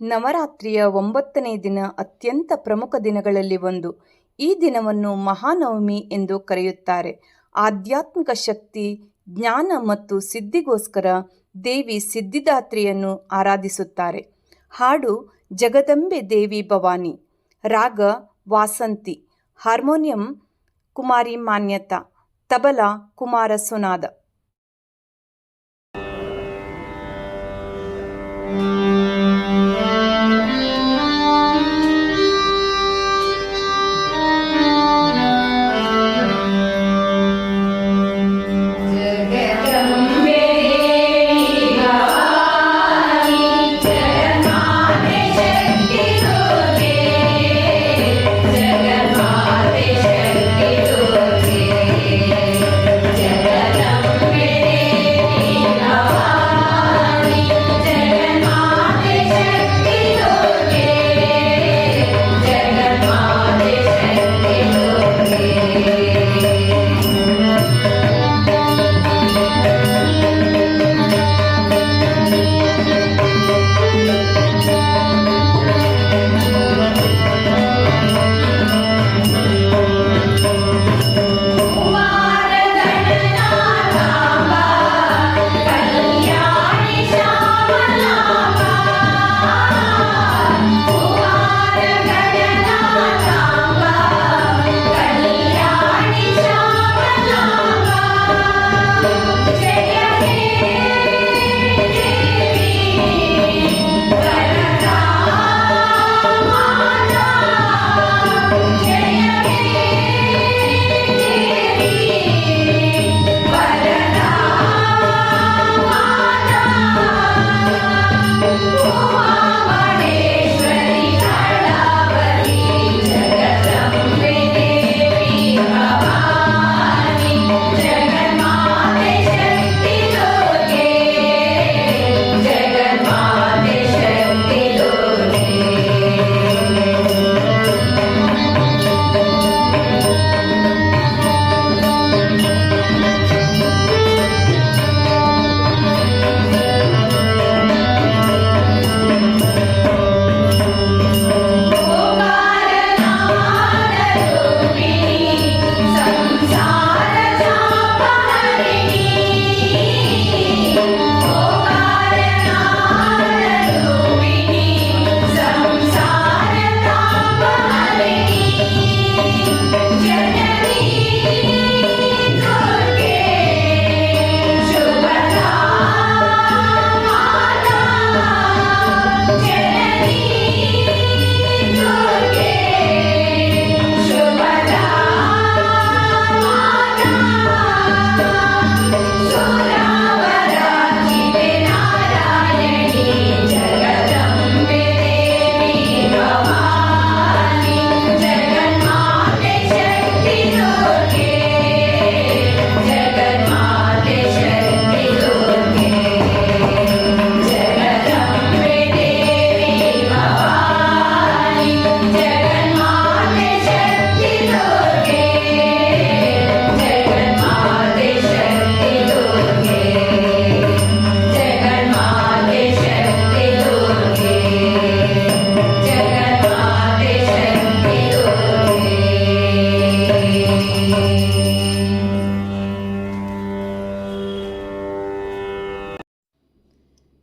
ನವರಾತ್ರಿಯ ಒಂಬತ್ತನೇ ದಿನ ಅತ್ಯಂತ ಪ್ರಮುಖ ದಿನಗಳಲ್ಲಿ ಒಂದು. ಈ ದಿನವನ್ನು ಮಹಾನವಮಿ ಎಂದು ಕರೆಯುತ್ತಾರೆ. ಆಧ್ಯಾತ್ಮಿಕ ಶಕ್ತಿ, ಜ್ಞಾನ ಮತ್ತು ಸಿದ್ಧಿಗೋಸ್ಕರ ದೇವಿ ಸಿದ್ಧಿದಾತ್ರಿಯನ್ನು ಆರಾಧಿಸುತ್ತಾರೆ. ಹಾಡು ಜಗದಂಬೆ ದೇವಿ ಭವಾನಿ. ರಾಗ ವಾಸಂತಿ. ಹಾರ್ಮೋನಿಯಂ ಕುಮಾರಿ ಮಾನ್ಯತಾ. ತಬಲಾ ಕುಮಾರ ಸುನಾದ